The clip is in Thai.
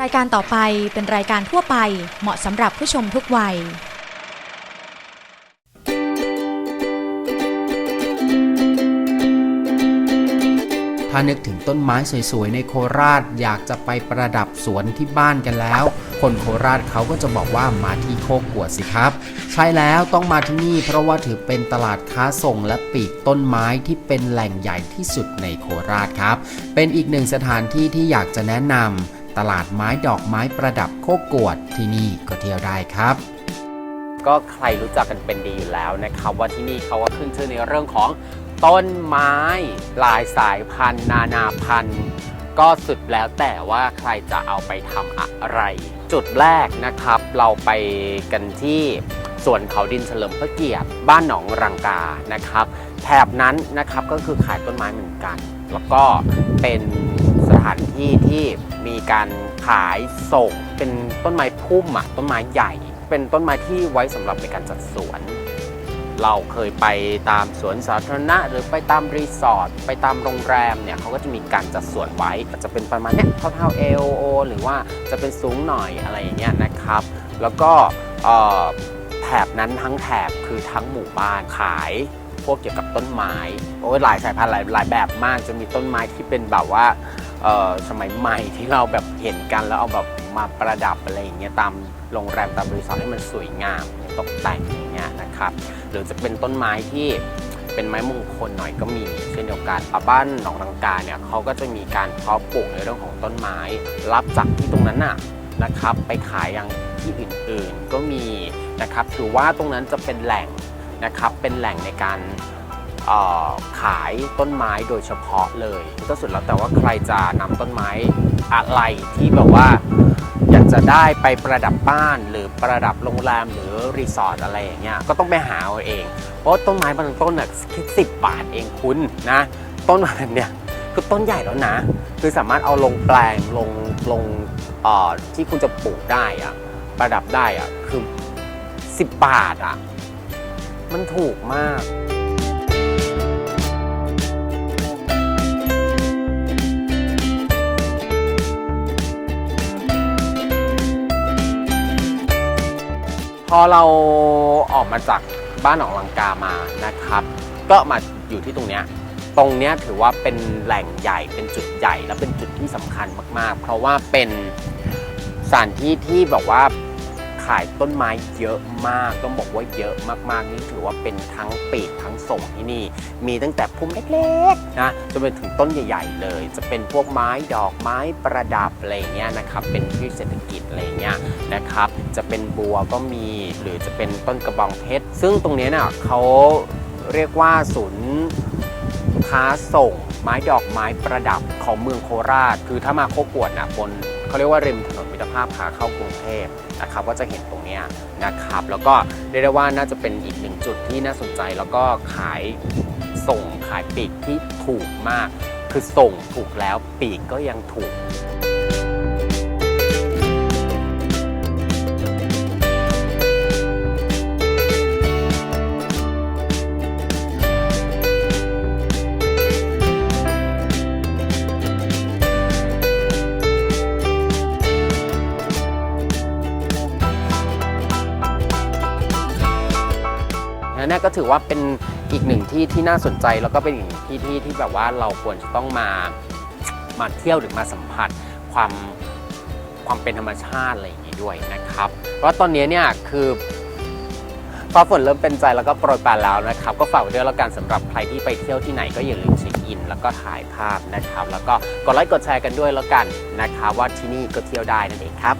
รายการต่อไปเป็นรายการทั่วไปเหมาะสำหรับผู้ชมทุกวัย ถ้านึกถึงต้นไม้สวยๆ ในโคราชอยากจะไปประดับสวนที่บ้านกันแล้ว คนโคราชเขาก็จะบอกว่ามาที่โคกวดสิครับ ใช่แล้วต้องมาที่นี่เพราะว่าถือเป็นตลาดค้าส่งและปลีกต้นไม้ที่เป็นแหล่งใหญ่ที่สุดในโคราชครับ เป็นอีกหนึ่งสถานที่ที่อยากจะแนะนำ ตลาดไม้ดอกไม้ประดับโคกวดที่นี่ก็เที่ยวได้ครับ ก็ใครรู้จักกันเป็นดีอยู่แล้วนะครับว่าที่นี่เขาก็ขึ้นชื่อในเรื่องของต้นไม้หลายสายพันธุ์ นานาพันธุ์ ก็สุดแล้วแต่ว่าใครจะเอาไปทำอะไร จุดแรกนะครับ เราไปกันที่สวนเขาดินเฉลิมพระเกียรติบ้านหนองรังกานะครับแถบนั้นนะครับก็คือขายต้นไม้เหมือนกัน แล้วก็เป็นานที่ที่มีการขายส่ง เป็นต้นไม้พุ่มอะต้นไม้ใหญ่ เป็นต้นไม้ที่ไว้สำหรับในการจัดสวน เราเคยไปตามสวนสาธารณะ หรือไปตามรีสอร์ทไปตามโรงแรมเนี่ยเขาก็จะมีการจัดสวนไว้จะเป็นประมาณเนี้ยเท่าๆเอลโอหรือว่าจะเป็นสูงหน่อยอะไรอย่างเงี้ยนะครับ แล้วก็แถบนั้นทั้งแถบคือทั้งหมู่บ้านขายพวกเกี่ยวกับต้นไม้โอ้ยหลายสายพันธุ์หลายหลายแบบมากจะมีต้นไม้ที่เป็นแบบว่า สมัยใหม่ที่เราแบบเห็นกันแล้วเอาแบบมาประดับอะไรอย่างเงี้ยตามโรงแรมตามรีสอร์ทให้มันสวยงามตกแต่งอย่างเงี้ยนะครับหรือจะเป็นต้นไม้ที่เป็นไม้มงคลหน่อยก็มีเช่นเดียวกันอะบ้านหนองรังกาเนี่ยเขาก็จะมีการเพาะปลูกในเรื่องของต้นไม้ รับจากที่ตรงนั้นน่ะนะครับ ไปขายยังที่อื่นๆก็มีนะครับถือว่าตรงนั้นจะเป็นแหล่งนะครับเป็นแหล่งในการ ขายต้นไม้โดยเฉพาะเลยก็สุดแล้วแต่ว่าใครจะนำต้นไม้อะไรที่แบบว่าอยากจะได้ไปประดับบ้านหรือประดับโรงแรมหรือรีสอร์ทอะไรอย่างเงี้ยก็ต้องไปหาเอาเอง เพราะต้นไม้บางต้นน่ะคิดสิบบาทเองคุณนะ ต้นแบบเนี้ยคือต้นใหญ่แล้วนะ คือสามารถเอาลงแปลงลงลงที่คุณจะปลูกได้อะประดับได้อะคือ 10 บาทอะมันถูกมาก พอเราออกมาจากบ้านหนองลังกามานะครับ ก็มาอยู่ที่ตรงเนี้ยตรงเนี้ยถือว่าเป็นแหล่งใหญ่เป็นจุดใหญ่และเป็นจุดที่สำคัญมาก ๆ เพราะว่าเป็นสถานที่ที่แบบว่า ขายต้นไม้เยอะมากต้องบอกว่าเยอะมากๆนี่ถือว่าเป็นทั้งปีกทั้งส่งที่นี่ มีตั้งแต่พุ่มเล็กๆนะจนไปถึงต้นใหญ่ ๆ เลย จะเป็นพวกไม้ดอกไม้ประดับอะไรเงี้ยนะครับเป็นพืชเศรษฐกิจอะไรเงี้ยนะครับ จะเป็นบัวก็มีหรือจะเป็นต้นกระบองเพชรซึ่งตรงนี้เนี่ยเขาเรียกว่าศูนย์ค้าส่งไม้ดอกไม้ประดับของเมืองโคราช คือถ้ามาโคกวดนะบนเขาเรียกว่าริมถนน ตรภาพขาเข้ากรุงเทพนะครับก็จะเห็นตรงนี้นะครับ แล้วก็เรียกได้ว่าน่าจะเป็นอีกหนึ่งจุดที่น่าสนใจแล้วก็ขายส่งขายปีกที่ถูกมาก คือส่งถูกแล้วปีกก็ยังถูก นั่นก็ถือว่าเป็นอีกหนึ่งที่ที่น่าสนใจแล้วก็เป็นอีกหนึ่งที่ที่ที่แบบว่าเราควรจะต้องมามาเที่ยวหรือมาสัมผัสความความเป็นธรรมชาติอะไรอย่างนี้ด้วยนะครับ เพราะตอนนี้เนี่ยคือฟ้าฝนเริ่มเป็นใจแล้วก็โปรยปรานแล้วนะครับ ก็ฝากไว้ด้วยแล้วกันสำหรับใครที่ไปเที่ยวที่ไหนก็อย่าลืมเช็คอิน แล้วก็ถ่ายภาพนะครับ แล้วก็กดไลค์กดแชร์กันด้วยแล้วกันนะครับ ว่าที่นี่ก็เที่ยวได้นั่นเองครับ